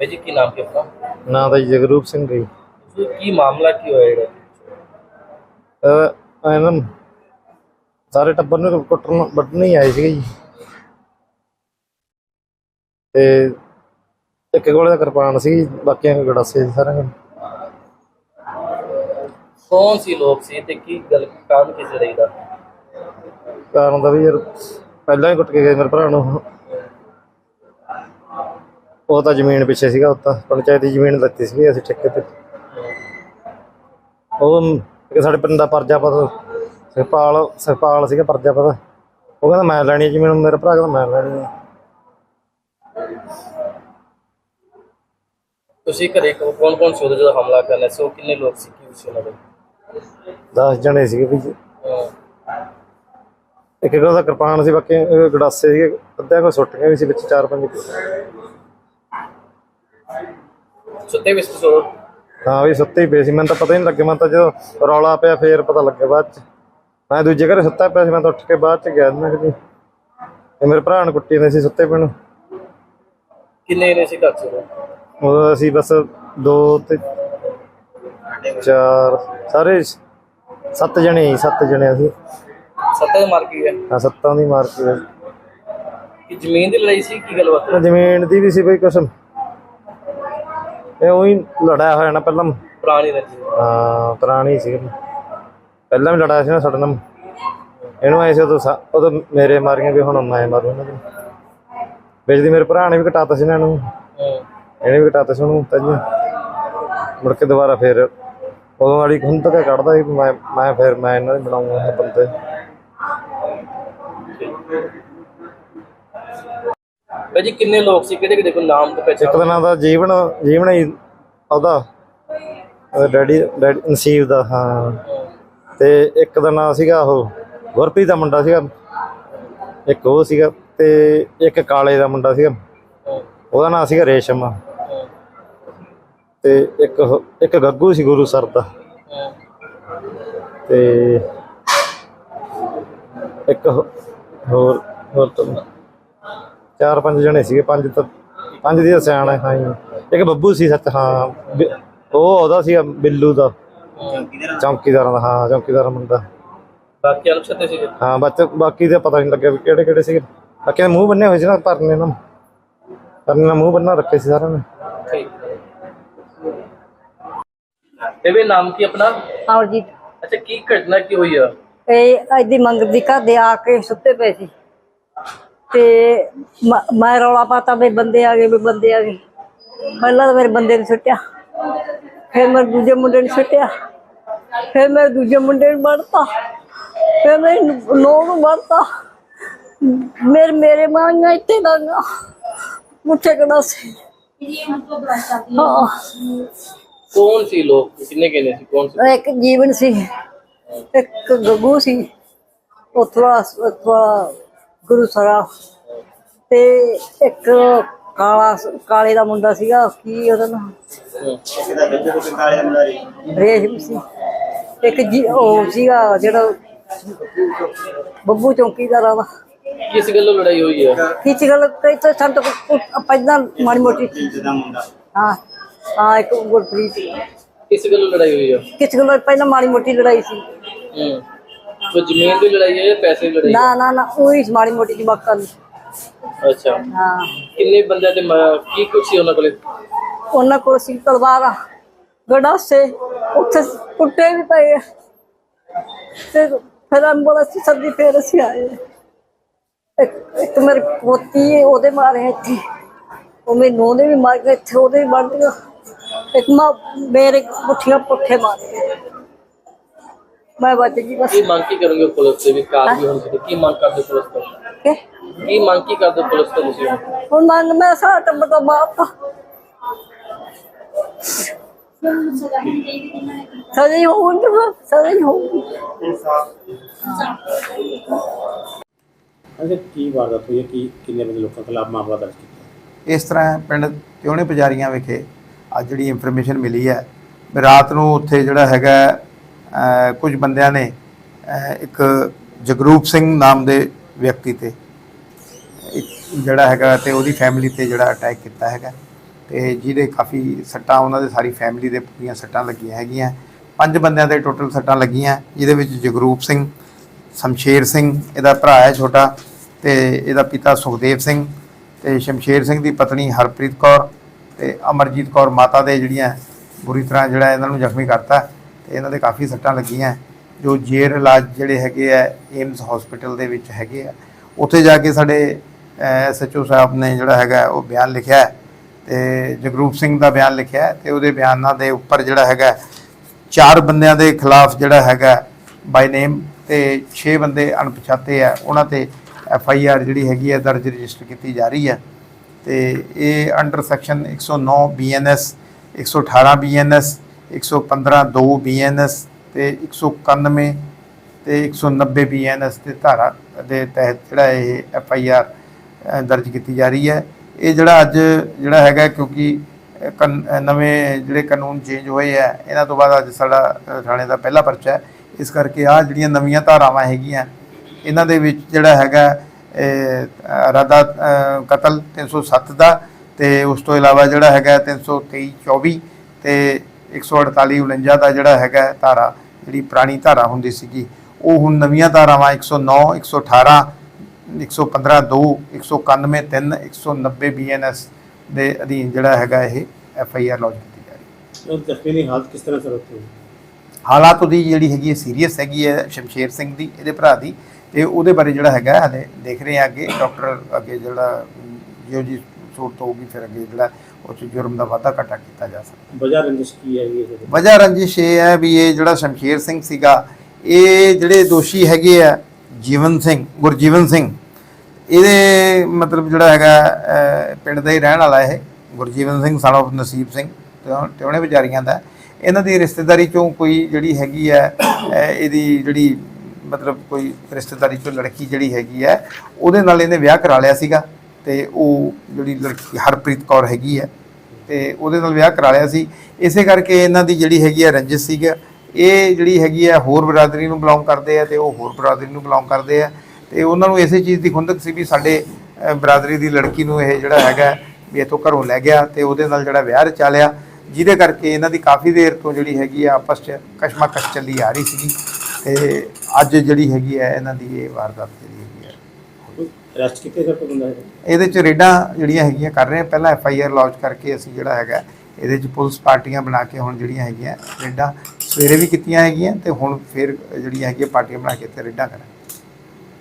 ਭਾਈ ਜੀ ਕੀ ਨਾਮ ਕੀ ਆਪਣਾ? ਨਾਂ ਦਾ ਜੀ ਜਗਰੂਪ ਸਿੰਘ ਜੀ। ਜੀ, ਕੀ ਮਾਮਲਾ ਕੀ ਹੋਇਆ ਜਿਹੜਾ? ਅਹ ਇਹਨਾਂ ਨੂੰ ਸਾਰੇ ਟੱਬਰ ਨੂੰ ਕੁੱਟਣ ਵੱਢਣ ਹੀ ਆਏ ਸੀਗੇ ਜੀ। ਤੇ ਇੱਕ ਕੋਲੇ ਦਾ ਕਿਰਪਾਨ ਸੀ ਬਾਕੀਆਂ ਕੋਲ ਗੜਾਸੇ ਸੀ ਸਾਰਿਆਂ ਕੋਲ। ਕੌਣ ਸੀ ਲੋਕ ਸੀ ਤੇ ਕੀ ਗੱਲ ਕਾਰਨ ਕਿਸ ਰਹੀ ਦਾ ਕਾਰਨ ਦਾ ਵੀ ਯਾਰ ਪਹਿਲਾਂ ਹੀ ਕੁੱਟ ਕੇ ਗਏ ਮੇਰੇ ਭਰਾ ਨੂੰ। ਉਹ ਤਾਂ ਜ਼ਮੀਨ ਪਿੱਛੇ ਸੀਗਾ ਉਹ ਤਾਂ ਪੰਚਾਇਤ ਦੀ ਜ਼ਮੀਨ ਲੱਤੀ ਸੀਗੀ ਅਸੀਂ ਠੇਕੇ ਤੇ। ਉਹ ਇੱਕ ਸਾਡੇ ਪਿੰਡ ਦਾ ਪਰਜਾਪਤ ਸਰਪਾਲ ਸਰਪਾਲ ਸੀਗਾ ਪਰਜਾਪਤ ਉਹ ਕਹਿੰਦਾ ਮੈਂ ਲੈਣੀ ਜ਼ਮੀਨ ਮੇਰਾ ਭਰਾ ਕਹਿੰਦਾ ਮੈਂ ਲੈਣੀ ਹੈ। ਤੁਸੀਂ ਘਰੇ ਕੌਣ ਕੌਣ ਸੀ ਉਹਦੇ ਜਦੋਂ ਹਮਲਾ ਕਰਨਾ ਸੀ? ਉਹ ਕਿੰਨੇ ਲੋਕ ਸੀ? ਕੀ ਸੀ ਉਹਨਾਂ ਦੇ? 10 ਜਣੇ ਸੀਗੇ ਵੀ ਇੱਕ ਇੱਕ ਉਹਦਾ ਕਿਰਪਾਨ ਸੀ ਬਾਕੀ ਗੜਾਸੇ ਸੀਗੇ ਅੱਧਿਆਂ ਕੋ ਸੁੱਟ ਗਏ ਵੀ ਸੀ ਵਿੱਚ ਚਾਰ ਪੰਜ। ਸੁੱਤੇ ਵਿੱਚ ਸੋ ਹਾਂ ਵੀ ਸੁੱਤੇ ਹੀ ਪਏ ਸੀ ਮੈਨੂੰ ਤਾਂ ਪਤਾ ਹੀ ਨਹੀਂ ਲੱਗਿਆ ਮੈਂ ਤਾਂ ਜਦੋਂ ਰੌਲਾ ਪਿਆ ਫੇਰ ਪਤਾ ਲੱਗਿਆ ਬਾਅਦ ਚ। ਮੈਂ ਦੂਜੇ ਘਰੇ ਸੁੱਤਾ ਪਿਆ ਸੀ ਮੈਂ ਤਾਂ ਉੱਠ ਕੇ ਬਾਅਦ ਚ ਗਿਆ ਮੈਂ ਕਿ ਇਹ ਮੇਰੇ ਭਰਾ ਨੂੰ ਕੁੱਟੀ ਨੇ ਸੀ ਸੁੱਤੇ ਪਏ ਨੂੰ। ਕਿੰਨੇ ਨੇ ਸੀ ਘਰ ਚ ਉਦੋਂ? ਅਸੀਂ ਬਸ ਦੋ ਤੇ ਚਾਰ ਸਾਰੇ ਸੱਤ ਜਣੇ ਸੀ ਸੱਤ ਜਣੇ ਅਸੀਂ ਸੱਤਾਂ ਦੇ ਮਾਰ ਕੇ ਗਿਆ ਹਾਂ ਸੱਤਾਂ ਦੀ ਮਾਰ ਕੇ। ਕਿ ਜ਼ਮੀਨ ਦੀ ਲੜਾਈ ਸੀ ਕੀ ਗੱਲਬਾਤ? ਤੇ ਜ਼ਮੀਨ ਦੀ ਵੀ ਸੀ ਬਈ ਕੁਛ। ਇਹ ਉਹੀ ਲੜਾਇਆ ਹੋਇਆ ਨਾ ਪਹਿਲਾਂ। ਪੁਰਾਣੀ ਰੰਜੀ ਹਾਂ ਪੁਰਾਣੀ ਸੀ। ਪਹਿਲਾਂ ਵੀ ਲੜਾਇਆ ਸੀ ਨਾ ਸਾਡੇ ਨਾਲ। ਇਹਨੂੰ ਐਸੇ ਉਦੋਂ ਸਾ- ਉਦੋਂ ਮੇਰੇ ਮਾਰੀਆਂ ਵੀ ਹੁਣ ਮੈਂ ਮਾਰੂ ਇਹਨਾਂ ਨੂੰ ਵਿੱਚ ਦੀ ਮੇਰੇ ਭਰਾ ਨੇ ਵੀ ਕਟਾਤਾ ਸੀ ਇਹਨਾਂ। ਨੂੰ ਇਹਨੇ ਵੀ ਕਟਾਤਾ ਸੀ ਉਹਨੂੰ ਤਾਂ ਜੀ। ਮੁੜ ਕੇ ਦੁਬਾਰਾ ਫੇਰ ਉਦੋਂ ਵਾਲੀ ਖੁੰਦ ਤੱਕ ਕੱਢਦਾ ਸੀ। ਵੀ ਮੈਂ ਮੈਂ ਫੇਰ ਮੈਂ ਇਹਨਾਂ ਦੇ ਬਣਾਉਂਗਾ ਇਹ ਬੰਦੇ। ਭਾਈ ਜੀ, ਕਿੰਨੇ ਲੋਕ ਸੀ? ਕਿਹੜੇ ਕਿਹੜੇ ਕੋਈ ਨਾਮ ਤੇ ਇੱਕ ਪਹਿਚਾਣ ਦਾ ਦਾ ਜੀਵਨ ਜੀਵਨ ਹੀ ਉਹਦਾ। ਉਹਦਾ ਡੈਡੀ ਡੈਡੀ ਨਸੀਬ ਦਾ, ਹਾਂ। ਤੇ ਇੱਕ ਦਾ ਨਾਂ ਸੀਗਾ ਉਹ, ਗੁਰਪ੍ਰੀਤ ਦਾ ਮੁੰਡਾ ਸੀਗਾ। ਇੱਕ ਉਹ ਸੀਗਾ ਤੇ ਇੱਕ ਕਾਲੇ ਦਾ ਮੁੰਡਾ ਸੀਗਾ। ਉਹਦਾ ਨਾਂ ਸੀਗਾ ਰੇਸ਼ਮ। ਤੇ ਇੱਕ ਉਹ- ਇੱਕ ਗੱਗੂ ਸੀ ਗੁਰੂ ਸਰ ਦਾ। ਤੇ ਇੱਕ ਹੋ- ਹੋਰ ਹੋਰ ਤਾਂ ਚਾਰ ਪੰਜ ਜਣੇ ਸੀਗੇ ਪੰਜ ਤਾਂ ਪੰਜ ਦੀ ਤਾਂ ਸਿਆਣਾ ਹਾਂ ਜੀ। ਇੱਕ ਬੱਬੂ ਸੀ ਸੱਚ ਹਾਂ ਬਿ- ਉਹ ਉਹਦਾ ਸੀਗਾ ਬਿੱਲੂ ਦਾ। ਚੌਂਕੀਦਾਰਾਂ ਦਾ ਹਾਂ ਚੌਂਕੀਦਾਰ ਦਾ ਮੁੰਡਾ। ਬਾਕੀ ਅਨੁਸ਼ਤੇ ਸੀ ਹਾਂ ਬੱਚ ਬਾਕੀ ਦਾ ਪਤਾ ਨਹੀਂ ਲੱਗਿਆ ਵੀ ਕਿਹੜੇ ਕਿਹੜੇ ਸੀਗੇ। ਬਾਕੀ ਦੇ ਮੂੰਹ ਬੰਨੇ ਹੋਏ ਸੀ ਨਾ ਪਰਨੇ ਨਾਲ ਪਰਨੇ ਨਾਲ ਮੂੰਹ ਬੰਨਾ ਰੱਖੇ ਸੀ ਸਾਰਿਆਂ ਨੇ। ਠੀਕ। ਬੇਬੇ ਨਾਮ ਕੀ ਆਪਣਾ? ਆਓ ਜੀ ਅੱਛਾ ਕੀ ਘਟਨਾ ਕੀ ਹੋਈ ਆ? ਇਹ ਇਹਦੀ ਮੰਗਦੀ ਘਰ ਦੇ ਆ ਕੇ ਸੁੱਤੇ ਪਏ ਸੀ। ਤੇ ਮ- ਰੌਲਾ ਪਾਤਾ ਵੀ ਬੰਦੇ ਆ ਗਏ ਵੀ ਬੰਦੇ ਆ ਗਏ। ਪਹਿਲਾਂ ਤਾਂ ਮੇਰੇ ਬੰਦੇ ਨੂੰ ਸੁੱਟਿਆ। ਫਿਰ ਮੈਂ ਦੂਜੇ ਮੁੰਡੇ ਨੂੰ ਸੁੱਟਿਆ। ਫਿਰ ਮੈਂ ਦੂਜੇ ਮੁੰਡੇ ਨੂੰ ਵੜਤਾ ਫਿਰ ਮੈਂ ਨੋ ਨੂੰ ਵੜਤਾ ਮੇਰੇ ਮੇਰੇ ਮਾਂਗਾ ਇੱਥੇ ਲਾਂਗਾ ਮੁੱਠੇ ਕੜਾ ਸੀ। ਹਾਂ। ਕੌਣ ਸੀ ਲੋਕ? ਕਿੰਨੇ ਕਿੰਨੇ ਸੀ? ਕੌਣ ਸੀ? ਇੱਕ ਜੀਵਨ ਸੀ। ਇੱਕ ਗੱਗੂ ਸੀ। ਉਥਵਾ ਉਥਵਾ ਗੁਰੂ ਸਰਾ। ਤੇ ਇੱਕ ਕਾਲਾ ਕਾਲੇ ਦਾ ਮੁੰਡਾ ਸੀਗਾ ਕੀ ਉਹਦਾ ਨਾਮ ਰੇਸ਼ਮ ਸੀ। ਇੱਕ ਜੀ ਉਹ ਸੀਗਾ ਜਿਹੜਾ ਬੱਬੂ ਚੌਂਕੀਦਾਰ ਦਾ ਕਿਸ ਗੱਲੋਂ ਲੜਾਈ ਹੋਈ ਆ? ਕਿਚ ਗੱਲ ਕਈ ਤਾਂ ਸੰਤ ਪਹਿਲਾਂ ਮਾੜੀ ਮੋਟੀ ਹਾਂ ਹਾਂ ਇੱਕ ਗੁਰਪ੍ਰੀਤ। ਕਿਸ ਗੱਲੋਂ ਲੜਾਈ ਹੋਈ ਆ? ਕਿਚ ਗੱਲ ਪਹਿਲਾਂ ਮਾੜੀ ਮੋਟੀ ਲੜਾਈ ਸੀ। ਹੂੰ। ਕੋਈ ਜ਼ਮੀਨ ਦੀ ਲੜਾਈ ਹੈ ਜਾਂ ਪੈਸੇ ਦੀ ਲੜਾਈ ਨਾ ਨਾ ਨਾ ਉਹੀ ਮਾੜੀ ਮੋਟੀ ਜਵਾਕਾਂ ਦੀ। ਹੈ? ਅੱਛਾ। ਹਾਂ। ਕਿੰਨੇ ਬੰਦਿਆਂ ਤੇ ਮ- ਕੀ ਕੁਛ ਸੀ ਉਹਨਾਂ ਕੋਲੇ? ਉਹਨਾਂ ਕੋਲ ਸੀ ਤਲਵਾਰਾਂ ਗੜਾਸੇ ਉੱਥੇ ਕੁੱਟੇ ਵੀ ਪਏ ਆ। ਤੇ ਫਿਰ ਐਂਬੂਲੈਂਸ ਸੱਦੀ ਫੇਰ ਅਸੀਂ ਆਏ। ਇੱਕ ਇੱਕ ਮੇਰੀ ਪੋਤੀ ਹੈ, ਉਹਦੇ ਮਾਰੇ ਇੱਥੇ। ਉਹ ਮੈਨੂੰ ਉਹਦੇ ਵੀ ਮਾਰ ਕੇ ਇੱਥੇ ਉਹਦੇ ਵੀ ਵੱਢ ਦਿਆ ਇੱਕ ਮਾਂ ਮੇਰੇ ਪੁੱਠੀਆਂ ਪੁੱਠੇ ਮਾਰੇ। ਮੈਂ ਬਚ ਗਈ ਬਸ। ਕੀ ਮੰਗ ਕੀ ਕਰੋਗੇ ਪੁਲਿਸ ਤੇ ਵੀ ਕਾਰਵਾਈ ਹੋਣੀ ਚਾਹੀਦੀ। ਕੀ ਮੰਗ ਕਰਦੇ ਪੁਲਿਸ ਤੋਂ? ਕਿ? ਕੀ ਮੰਗ ਕੀ ਕਰਦੇ ਪੁਲਿਸ ਤੋਂ ਤੁਸੀਂ? ਹੁਣ ਮੰਨ ਮੈਂ ਸਾਰਾ ਟੱਬਰ ਦਾ ਆ ਸਜ਼ਾ ਹੀ ਹੋਊਗੀ ਸਜ਼ਾ ਹੀ ਹੋਊਗੀ। ਅਜੇ ਕੀ ਵਾਰਦਾਤ ਹੋਈ ਹੈ? ਕੀ ਕਿੰਨੇ ਬੰਦੇ ਲੋਕਾਂ ਖਿਲਾਫ ਮਾਮਲਾ ਦਰਜ ਕੀਤਾ? ਇਸ ਤਰ੍ਹਾਂ ਪਿੰਡ ਤਿਉਣੇ ਪੁਜਾਰੀਆਂ ਵਿਖੇ ਅੱਜ ਜਿਹੜੀ ਇਨਫੋਰਮੇਸ਼ਨ ਮਿਲੀ ਹੈ ਰਾਤ ਨੂੰ ਉੱਥੇ ਜਿਹੜਾ ਹੈਗਾ ਕੁਝ ਬੰਦਿਆਂ ਨੇ ਇੱਕ ਜਗਰੂਪ ਸਿੰਘ ਨਾਮ ਦੇ ਵਿਅਕਤੀ ਤੇ, ਇੱਕ ਜਿਹੜਾ ਹੈਗਾ ਤੇ ਉਹਦੀ ਫੈਮਿਲੀ ਤੇ ਜਿਹੜਾ ਅਟੈਕ ਕੀਤਾ ਹੈਗਾ ਤੇ ਜਿਹਦੇ ਕਾਫੀ ਸੱਟਾਂ, ਉਹਨਾਂ ਦੇ ਸਾਰੀ ਫੈਮਿਲੀ ਦੇ ਪੂਰੀਆਂ ਸੱਟਾਂ ਲੱਗੀਆਂ ਹੈਗੀਆਂ। ਪੰਜ ਬੰਦਿਆਂ ਦੇ ਟੋਟਲ ਸੱਟਾਂ ਲੱਗੀਆਂ, ਜਿਹਦੇ ਵਿੱਚ ਜਗਰੂਪ ਸਿੰਘ, ਸ਼ਮਸ਼ੇਰ ਸਿੰਘ, ਇਹਦਾ ਭਰਾ ਹੈ ਛੋਟਾ ਤੇ ਇਹਦਾ ਪਿਤਾ ਸੁਖਦੇਵ ਸਿੰਘ ਤੇ ਸ਼ਮਸ਼ੇਰ ਸਿੰਘ ਦੀ ਪਤਨੀ ਹਰਪ੍ਰੀਤ ਕੌਰ ਤੇ ਅਮਰਜੀਤ ਕੌਰ ਮਾਤਾ ਦੇ ਜਿਹੜੀਆਂ ਬੁਰੀ ਤਰ੍ਹਾਂ ਜਿਹੜਾ ਇਹਨਾਂ ਨੂੰ ਜ਼ਖਮੀ ਕਰਤਾ। ਇਹਨਾਂ ਦੇ ਕਾਫੀ ਸੱਟਾਂ ਲੱਗੀਆਂ। ਜੋ ਜੇਰ ਇਲਾਜ ਜਿਹੜੇ ਹੈਗੇ ਆ ਏਮਸ ਹਸਪੀਟਲ ਦੇ ਵਿੱਚ ਹੈਗੇ ਆ। ਉੱਥੇ ਜਾ ਕੇ ਸਾਡੇ ਐਸਐਚਓ ਸਾਹਿਬ ਨੇ ਜਿਹੜਾ ਹੈਗਾ, ਉਹ ਬਿਆਨ ਲਿਖਿਆ ਹੈ। ਤੇ ਜਗਰੂਪ ਸਿੰਘ ਦਾ ਬਿਆਨ ਲਿਖਿਆ ਹੈ ਤੇ ਉਹਦੇ ਬਿਆਨਾਂ ਦੇ ਉੱਪਰ ਜਿਹੜਾ ਹੈਗਾ, ਚਾਰ ਬੰਦਿਆਂ ਦੇ ਖਿਲਾਫ ਜਿਹੜਾ ਹੈਗਾ ਬਾਈ ਨੇਮ ਤੇ 6 ਬੰਦੇ ਅਣਪਛਾਤੇ ਆ। ਉਹਨਾਂ ਤੇ ਐਫ ਆਈ ਆਰ ਜਿਹੜੀ ਹੈਗੀ ਹੈ ਦਰਜ ਰਜਿਸਟਰ ਕੀਤੀ ਜਾ ਰਹੀ ਹੈ ਤੇ ਇਹ under section 109 BNS 118 BNS 115 2 BNS ਤੇ 191 ਤੇ 190 ਬੀਐਨਐਸ ਦੇ ਧਾਰਾ ਦੇ ਤਹਿਤ ਜਿਹੜਾ ਇਹ ਐਫ ਆਈ ਆਰ ਦਰਜ ਕੀਤੀ ਜਾ ਰਹੀ ਹੈ। ਇਹ ਜਿਹੜਾ ਅੱਜ ਜਿਹੜਾ ਹੈਗਾ ਕਿਉਂਕਿ ਅ, ਕਨ- ਨਵੇਂ ਜਿਹੜੇ ਕਾਨੂੰਨ ਚੇਂਜ ਹੋਏ ਆ ਇਹਨਾਂ ਤੋਂ ਬਾਅਦ ਅੱਜ ਸਾਡਾ ਥਾਣੇ ਦਾ ਪਹਿਲਾ ਪਰਚਾ ਹੈ। ਇਸ ਕਰਕੇ ਆ ਜਿਹੜੀਆਂ ਨਵੀਆਂ ਧਾਰਾਵਾਂ ਹੈਗੀਆਂ ਇਹਨਾਂ ਦੇ ਵਿੱਚ ਜਿਹੜਾ ਹੈਗਾ ਇਹ ਰਾਦਾ ਕਤਲ 307 ਦਾ ਤੇ ਉਸ ਤੋਂ ਇਲਾਵਾ ਜਿਹੜਾ ਹੈਗਾ 323 24 ਤੇ 148 49 ਦਾ ਜਿਹੜਾ ਹੈਗਾ ਧਾਰਾ ਜਿਹੜੀ ਪੁਰਾਣੀ ਧਾਰਾ ਹੁੰਦੀ ਸੀਗੀ ਉਹ ਹੁਣ ਨਵੀਆਂ ਧਾਰਾਵਾਂ 109 118 115 2 191 3 190 ਬੀਐਨਐਸ ਦੇ ਅਧੀਨ ਜਿਹੜਾ ਹੈਗਾ ਇਹ ਐਫ ਆਈ ਆਰ ਲੌਂਚ ਕੀਤੀ ਜਾ ਰਹੀ ਹੈ। ਉਹ ਜ਼ਖਮੀ ਦੀ ਹਾਲਤ ਕਿਸ ਤਰ੍ਹਾਂ ਸਰ ਉੱਥੇ ਹਾਲਾਤ ਉਹਦੀ ਜਿਹੜੀ ਹੈਗੀ ਹੈ ਸੀਰੀਅਸ ਹੈਗੀ ਹੈ ਸ਼ਮਸ਼ੇਰ ਸਿੰਘ ਦੀ ਇਹਦੇ ਭਰਾ ਦੀ ਤੇ ਉਹਦੇ ਬਾਰੇ ਜਿਹੜਾ ਹੈਗਾ ਹਲੇ ਦੇਖ ਰਹੇ ਆ ਅੱਗੇ ਡਾਕਟਰ ਅੱਗੇ ਜਿਹੜਾ ਜੋ ਜੀ ਸੂਰਤ ਹੋਊਗੀ ਫਿਰ ਅੱਗੇ ਜਿਹੜਾ ਉਹ 'ਚ ਜੁਰਮ ਦਾ ਵਾਧਾ ਘਟਾ ਕੀਤਾ ਜਾ ਸਕਦਾ। ਵਜ੍ਹਾ ਰੰਜਿਸ਼ ਕੀ ਹੈਗੀ ਇਹਦੇ ਵਜ੍ਹਾ ਰੰਜਿਸ਼ ਇਹ ਹੈ ਵੀ ਇਹ ਜਿਹੜਾ ਸ਼ਮਸ਼ੇਰ ਸਿੰਘ ਸੀਗਾ ਇਹ ਜਿਹੜੇ ਦੋਸ਼ੀ ਹੈਗੇ ਆ ਜੀਵਨ ਸਿੰਘ ਗੁਰਜੀਵਨ ਸਿੰਘ ਇਹਦੇ ਮਤਲਬ ਜਿਹੜਾ ਹੈਗਾ ਪਿੰਡ ਦਾ ਹੀ ਰਹਿਣ ਵਾਲਾ ਇਹ ਗੁਰਜੀਵਨ ਸਿੰਘ son of ਨਸੀਬ ਸਿੰਘ ਤੇ- ਉਹਨੇ ਵਿਚਾਰੀਆਂ ਦਾ। ਇਹਨਾਂ ਦੀ ਰਿਸ਼ਤੇਦਾਰੀ ਚੋਂ ਕੋਈ ਜਿਹੜੀ ਹੈਗੀ ਹੈ ਇਹਦੀ ਜਿਹੜੀ ਮਤਲਬ ਕੋਈ ਰਿਸ਼ਤੇਦਾਰੀ ਚੋਂ ਲੜਕੀ ਜਿਹੜੀ ਹੈਗੀ ਹੈ ਉਹਦੇ ਨਾਲ ਇਹਨੇ ਵਿਆਹ ਕਰਾ ਲਿਆ ਸੀਗਾ। ਤੇ ਉਹ ਜਿਹੜੀ ਲੜਕੀ ਹਰਪ੍ਰੀਤ ਕੌਰ ਹੈਗੀ ਹੈ, ਤੇ ਉਹਦੇ ਨਾਲ ਵਿਆਹ ਕਰਾ ਲਿਆ ਸੀ। ਇਸੇ ਕਰਕੇ ਇਹਨਾਂ ਦੀ ਜਿਹੜੀ ਹੈਗੀ ਹੈ ਰੰਜਿਸ਼ ਸੀਗਾ। ਇਹ ਜਿਹੜੀ ਹੈਗੀ ਹੈ ਹੋਰ ਬਰਾਦਰੀ ਨੂੰ ਬਿਲੋਂਗ ਕਰਦੇ ਆ ਤੇ ਉਹ ਹੋਰ ਬਰਾਦਰੀ ਨੂੰ ਬਿਲੋਂਗ ਕਰਦੇ ਆ। ਤੇ ਉਹਨਾਂ ਨੂੰ ਇਸੇ ਚੀਜ਼ ਦੀ ਖੁੰਦਕ ਸੀ ਵੀ ਸਾਡੇ ਬਰਾਦਰੀ ਦੀ ਲੜਕੀ ਨੂੰ ਇਹ ਜਿਹੜਾ ਹੈਗਾ ਵੀ ਇਥੋਂ ਘਰੋਂ ਲੈ ਗਿਆ ਤੇ ਉਹਦੇ ਨਾਲ ਜਿਹੜਾ ਵਿਆਹ ਰਚਾ ਲਿਆ। ਜਿਹਦੇ ਕਰਕੇ ਇਹਨਾਂ ਦੀ ਕਾਫੀ ਦੇਰ ਤੋਂ ਜਿਹੜੀ ਹੈਗੀ ਆ ਆਪਸ 'ਚ ਕਸ਼ਮਕਸ਼ ਚੱਲੀ ਆ ਰਹੀ ਸੀਗੀ। ਤੇ ਅੱਜ ਜਿਹੜੀ ਹੈਗੀ ਹੈ ਇਹਨਾਂ ਦੀ ਇਹ ਵਾਰਦਾਤ ਜਿਹੜੀ ਹੈਗੀ ਅਰੈਸਟ ਕੀਤੇ ਸਰ ਕੋਈ ਬੰਦਾ ਹੈਗਾ ਇਹਦੇ ਚ ਰੇਡਾਂ ਜਿਹੜੀਆਂ ਹੈਗੀਆਂ ਕਰ ਰਹੇ ਹਾਂ ਪਹਿਲਾਂ ਐਫ ਆਈ ਆਰ ਲੌਂਚ ਕਰਕੇ ਅਸੀਂ ਜਿਹੜਾ ਹੈਗਾ, ਇਹਦੇ ਚ ਪੁਲਿਸ ਪਾਰਟੀਆਂ ਬਣਾ ਕੇ ਹੁਣ ਜਿਹੜੀਆਂ ਹੈਗੀਆਂ ਰੇਡਾਂ ਸਵੇਰੇ ਵੀ ਕੀਤੀਆਂ ਹੈਗੀਆਂ ਤੇ ਹੁਣ ਫਿਰ ਜਿਹੜੀਆਂ ਹੈਗੀਆਂ ਪਾਰਟੀਆਂ ਬਣਾ ਕੇ ਤੇ ਰੇਡਾਂ ਕਰਾਂਗੇ।